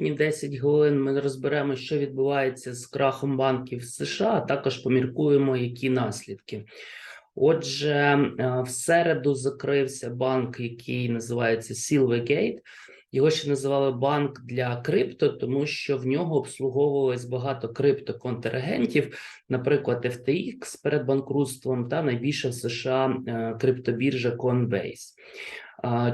наступні 10 хвилин ми розберемо, що відбувається з крахом банків США, а також поміркуємо, які наслідки. Отже, е, в середу закрився банк, який називається Silvergate. Його ще називали банк для крипто, тому що в нього обслуговувалось багато криптоконтрагентів, наприклад, FTX перед банкрутством та найбільша в США е, криптобіржа Coinbase.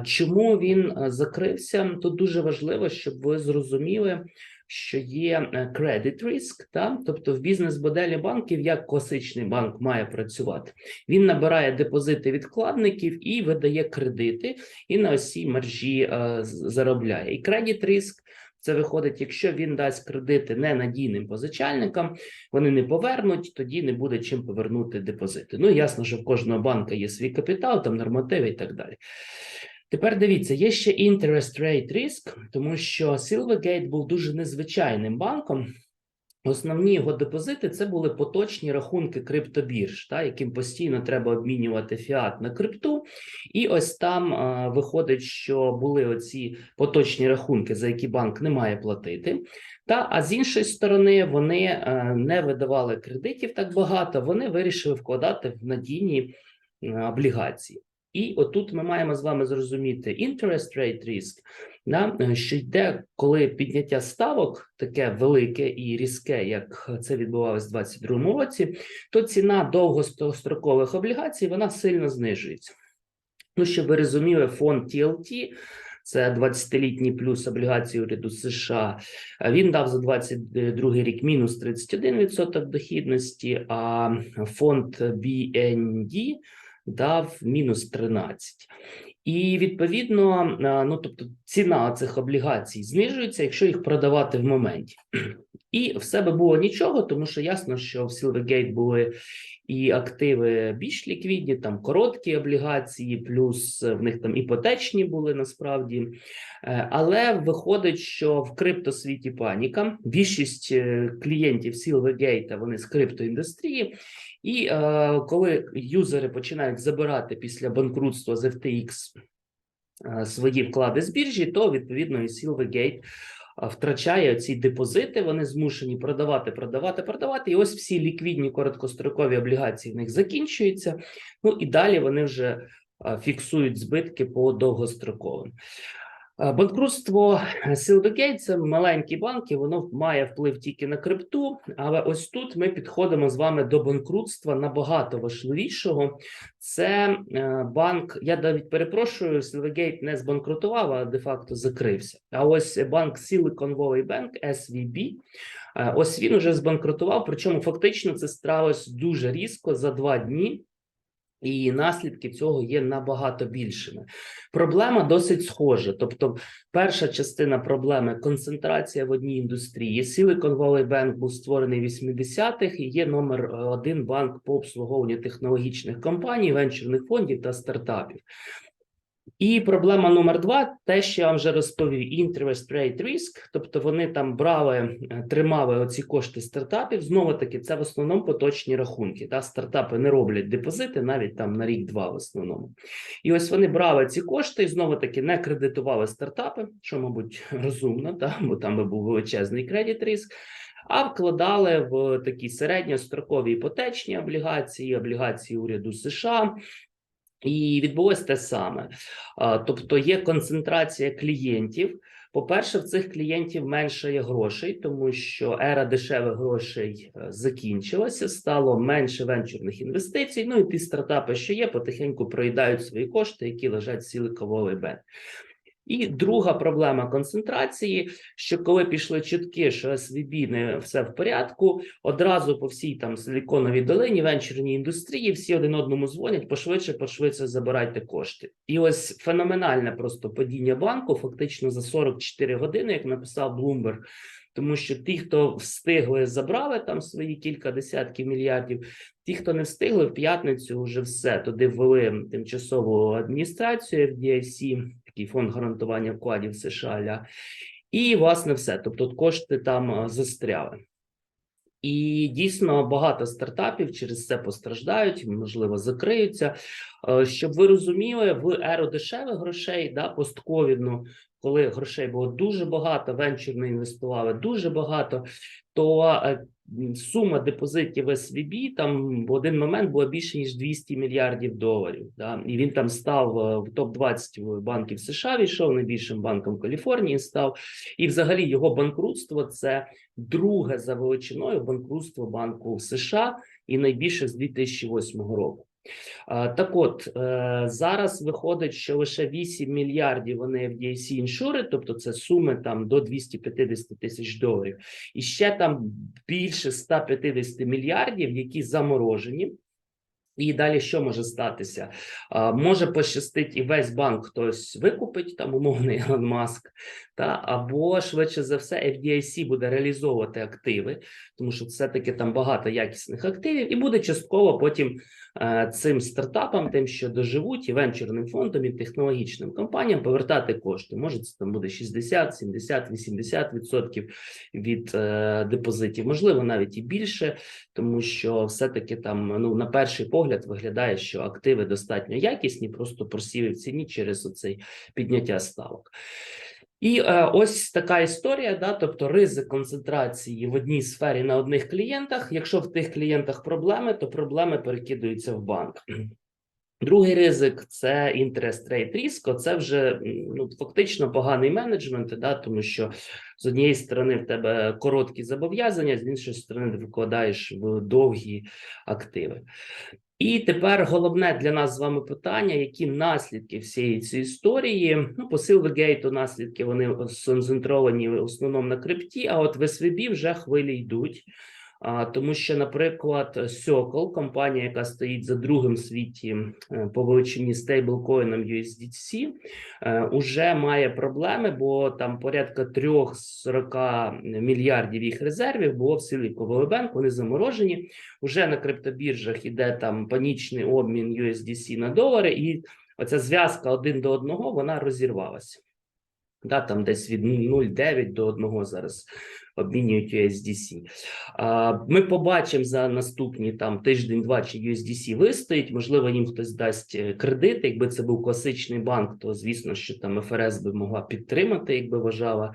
Чому він е, закрився? Тут дуже важливо, щоб ви зрозуміли, що є е, credit risk, та тобто в бізнес-моделі банків як класичний банк має працювати. Він набирає депозити відкладників і видає кредити, і на ось цій маржі е, заробляє. І credit risk – це виходить, якщо він дасть кредити ненадійним позичальникам, вони не повернуть, тоді не буде чим повернути депозити. Ну ясно, що в кожного банка є свій капітал, там нормативи і так далі. Тепер дивіться, є ще interest rate risk, тому що Silvergate був дуже незвичайним банком. Основні його депозити це були поточні рахунки криптобірж, та, яким постійно треба обмінювати фіат на крипту. І ось там е, виходить, що були оці поточні рахунки, за які банк не має платити. Та а з іншої сторони, вони е, не видавали кредитів так багато, вони вирішили вкладати в надійні е, облігації. І отут ми маємо з вами зрозуміти interest rate risk, да, е, що йде, коли підняття ставок таке велике і різке, як це відбувалося в 2022 році, то ціна довгострокових облігацій вона сильно знижується. Ну, щоб ви розуміли, фонд TLT, це 20-літній плюс облігації уряду США. е, Він дав за 22 рік мінус 31% дохідності, а фонд BND дав мінус 13. І відповідно, е, ну тобто ціна цих облігацій знижується, якщо їх продавати в моменті. І все би було нічого, тому що ясно, що в Silvergate були і активи більш ліквідні, там короткі облігації, плюс в них там іпотечні були насправді. Е, Але виходить, що в криптосвіті паніка. Більшість е, клієнтів Silvergate, вони з криптоіндустрії. І е, коли юзери починають забирати після банкрутства з FTX свої вклади з біржі, то відповідно і Silvergate е, втрачає ці депозити. Вони змушені продавати, продавати, продавати. І ось всі ліквідні короткострокові облігації в них закінчуються. Ну і далі вони вже е, фіксують збитки по довгостроковим. Е, Банкрутство Silvergate – це маленькі банки, воно має вплив тільки на крипту. Але ось тут ми підходимо з вами до банкрутства набагато важливішого. Це е, банк. Я навіть перепрошую, Silvergate не збанкрутував, а де-факто закрився. А ось банк Silicon Valley Bank SVB. е, Ось він уже збанкрутував. Причому фактично це сталося дуже різко за два дні. І наслідки цього є набагато більшими. Проблема досить схожа. Тобто, перша частина проблеми концентрація в одній індустрії. Silicon Valley Bank був створений в 80-х і є номер е, один банк по обслуговуванню технологічних компаній, венчурних фондів та стартапів. І проблема номер два, те, що я вам вже розповів, interest rate risk, тобто вони там брали, е, тримали оці кошти стартапів. Знову таки, це в основному поточні рахунки. Та стартапи не роблять депозити навіть там на рік-два в основному. І ось вони брали ці кошти і знову таки не кредитували стартапи, що, мабуть, розумно, та бо там би був величезний кредит риск. А вкладали в такі середньострокові іпотечні облігації, облігації уряду США, і відбулось те саме. Тобто є концентрація клієнтів. По-перше, в цих клієнтів менше є грошей, тому що ера дешевих грошей е, закінчилася, стало менше венчурних інвестицій. Ну і ті стартапи, що є, потихеньку проїдають свої кошти, які лежать Silicon Valley Bank. І друга проблема концентрації: що коли пішли чутки, що SVB не все в порядку, одразу по всій там силіконовій долині, венчурній індустрії, всі один одному дзвонять, пошвидше, пошвидше забирайте кошти. І ось феноменальне просто падіння банку, фактично за 44 години, як написав Bloomberg, тому що ті, хто встигли, забрали там свої кілька десятків мільярдів. Ті, хто не встигли в п'ятницю, вже все туди ввели тимчасову адміністрацію FDIC, такий фонд гарантування вкладів США. ля. І власне все. Тобто кошти там е, застряли. І дійсно багато стартапів через це постраждають, можливо, закриються. Е, Щоб ви розуміли, в еру дешевих грошей, да, постковідну, коли грошей було дуже багато, венчурно інвестували дуже багато, то е, сума депозитів СВБ там в один момент була більше ніж 200 мільярдів доларів. Да? І він там став е, в топ 20 банків США. Війшов найбільшим банком Каліфорнії. Став і, взагалі, його банкрутство це друге за величиною банкрутство банку США і найбільше з 2008 року. А, Так от е, зараз виходить, що лише 8 мільярдів вони FDIC іншури, тобто це суми там до 250 тисяч доларів, і ще там більше 150 мільярдів, які заморожені. І далі що може статися? А, може пощастить і весь банк хтось викупить, там умовний Ілон Маск, та або швидше за все FDIC буде реалізовувати активи, тому що все-таки там багато якісних активів, і буде частково потім е, цим стартапам, тим, що доживуть, і венчурним фондам, і технологічним компаніям повертати кошти. Може, це там буде 60, 70, 80 відсотків від е, депозитів, можливо, навіть і більше, тому що все-таки там ну на перший погляд виглядає, що активи достатньо якісні, просто просіли в ціні через оцей підняття ставок. І е, ось така історія, да, тобто ризик концентрації в одній сфері на одних клієнтах. Якщо в тих клієнтах проблеми, то проблеми перекидаються в банк. Другий ризик це interest rate risk. Це вже ну фактично поганий менеджмент, да, тому що з однієї сторони в тебе короткі зобов'язання, з іншої сторони ти викладаєш в довгі активи. І тепер головне для нас з вами питання: які наслідки всієї цієї історії? Ну, по Silvergate наслідки вони сконцентровані в основному на крипті, а от в СВБ вже хвилі йдуть. Тому що, наприклад, Circle, компанія, яка стоїть за другим світі е, по величині стейблкоїном USDC, е, уже має проблеми, бо там порядка 3-40 мільярдів їх резервів було в Silicon Bank, вони заморожені. Уже на криптобіржах іде там панічний обмін USDC на долари, і оця зв'язка один до одного вона розірвалася. Да, там десь від 0,9 до 1 зараз обмінюють USDC. А, Ми побачимо за наступні там тиждень-два, чи USDC вистоїть. Можливо, їм хтось дасть е, кредит. Якби це був класичний банк, то звісно, що там ФРС би могла підтримати, якби вважала,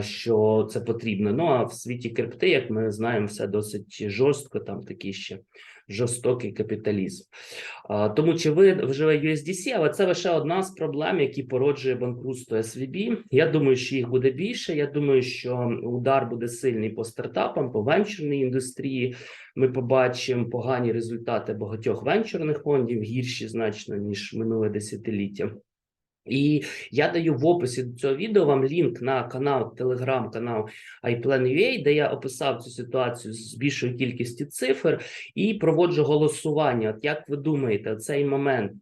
що це потрібно. Ну а в світі крипти, як ми знаємо, все досить жорстко. Там такі ще жорстокий капіталізм. Тому чи ви вживе USDC, але це лише одна з проблем, які породжує банкрутство SVB. Я думаю, що їх буде більше. Я думаю, що удар буде сильний по стартапам, по венчурній індустрії. Ми побачимо погані результати багатьох венчурних фондів, гірші значно ніж минуле десятиліття. І я даю в описі до цього відео вам лінк на канал, телеграм-канал iPlan.ua, де я описав цю ситуацію з більшою кількістю цифр і проводжу голосування. От як ви думаєте, цей момент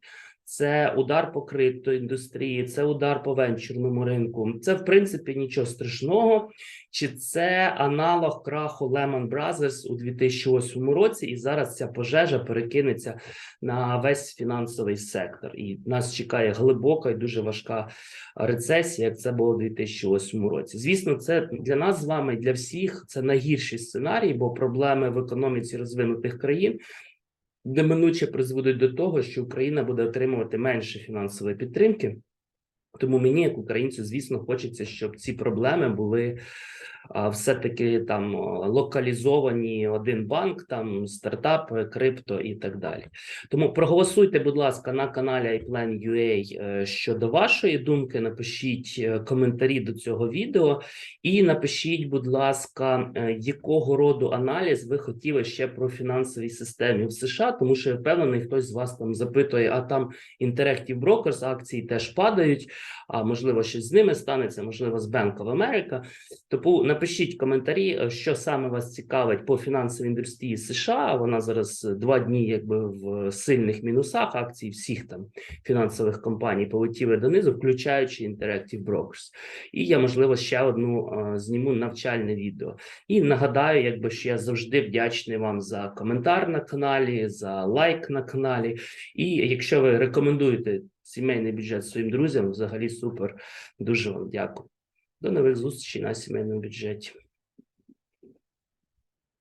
це удар по криптоіндустрії, це удар по венчурному ринку. Це в принципі нічого страшного. Чи це аналог краху Lehman Brothers у 2008 році, і зараз ця пожежа перекинеться на весь фінансовий сектор, і нас чекає глибока і дуже важка рецесія, як це було у 2008 році. Звісно, це для нас з вами, для всіх це найгірший сценарій, бо проблеми в економіці розвинутих країн неминуче призведуть до того, що Україна буде отримувати менше фінансової підтримки. Тому мені, як українцю, звісно, хочеться, щоб ці проблеми були все-таки там локалізовані один банк, там стартап, крипто і так далі. Тому проголосуйте, будь ласка, на каналі iPlan.ua е, щодо вашої думки. Напишіть е, коментарі до цього відео, і напишіть, будь ласка, е, якого роду аналіз ви хотіли ще про фінансові системи в США, тому що я впевнений, хтось з вас там запитує, а там Interactive Brokers акції теж падають. А можливо, щось з ними станеться, можливо, з Bank of America. Тому напишіть коментарі, е, що саме вас цікавить по фінансовій індустрії США. Вона зараз два дні, якби в сильних мінусах. Акції всіх там фінансових компаній полетіли донизу, включаючи Interactive Brokers. І я можливо ще одну е, зніму навчальне відео. І нагадаю, якби що я завжди вдячний вам за коментар на каналі, за лайк на каналі. І якщо ви рекомендуєте сімейний бюджет своїм друзям, взагалі супер. Дуже вам дякую. До нових зустрічей на сімейному бюджеті.